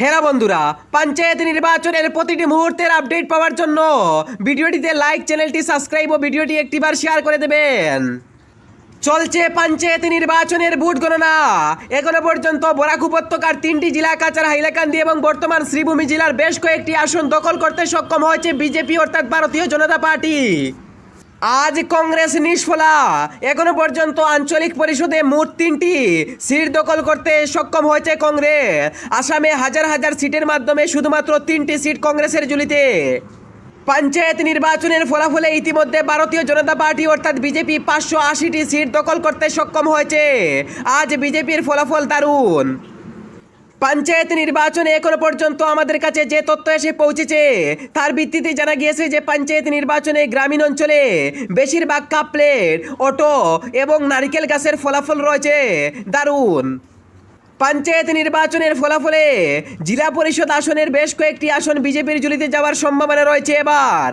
হেরা বন্ধুরা, পঞ্চায়েত নির্বাচনের প্রতিটি মুহূর্তের আপডেট পাওয়ার জন্য ভিডিওটিতে লাইক চ্যানেলটি সাবস্ক্রাইব ও ভিডিওটি একটিবার শেয়ার করে দেবেন। চলছে পঞ্চায়েত নির্বাচনের ভোট গণনা। এখনও পর্যন্ত বরাক উপত্যকার তিনটি জেলা কাচার হাইলাকান্দি এবং বর্তমান শ্রীভূমি জেলার বেশ কয়েকটি আসন দখল করতে সক্ষম হয়েছে বিজেপি অর্থাৎ ভারতীয় জনতা পার্টি। আজ কংগ্রেস নিষ্ফলা। এখনও পর্যন্ত আঞ্চলিক পরিষদে মোট তিনটি সিট দখল করতে সক্ষম হয়েছে কংগ্রেস। আসামে হাজার হাজার সিটের মাধ্যমে শুধুমাত্র তিনটি সিট কংগ্রেসের ঝুলিতে। পঞ্চায়েত নির্বাচনের ফলাফলে ইতিমধ্যে ভারতীয় জনতা পার্টি অর্থাৎ বিজেপি পাঁচশো আশিটি সিট দখল করতে সক্ষম হয়েছে। আজ বিজেপির ফলাফল দারুণ। পঞ্চায়েত নির্বাচনে এখনও পর্যন্ত আমাদের কাছে যে তথ্য এসে পৌঁছেছে, তার ভিত্তিতে জানা গিয়েছে যে পঞ্চায়েত নির্বাচনে গ্রামীণ অঞ্চলে বেশিরভাগ কাপ প্লেট, অটো এবং নারিকেল গাছের ফলাফল রয়েছে। দারুণ! পঞ্চায়েত নির্বাচনের ফলাফলে জেলা পরিষদ আসনের বেশ কয়েকটি আসন বিজেপির ঝুলিতে যাওয়ার সম্ভাবনা রয়েছে এবার।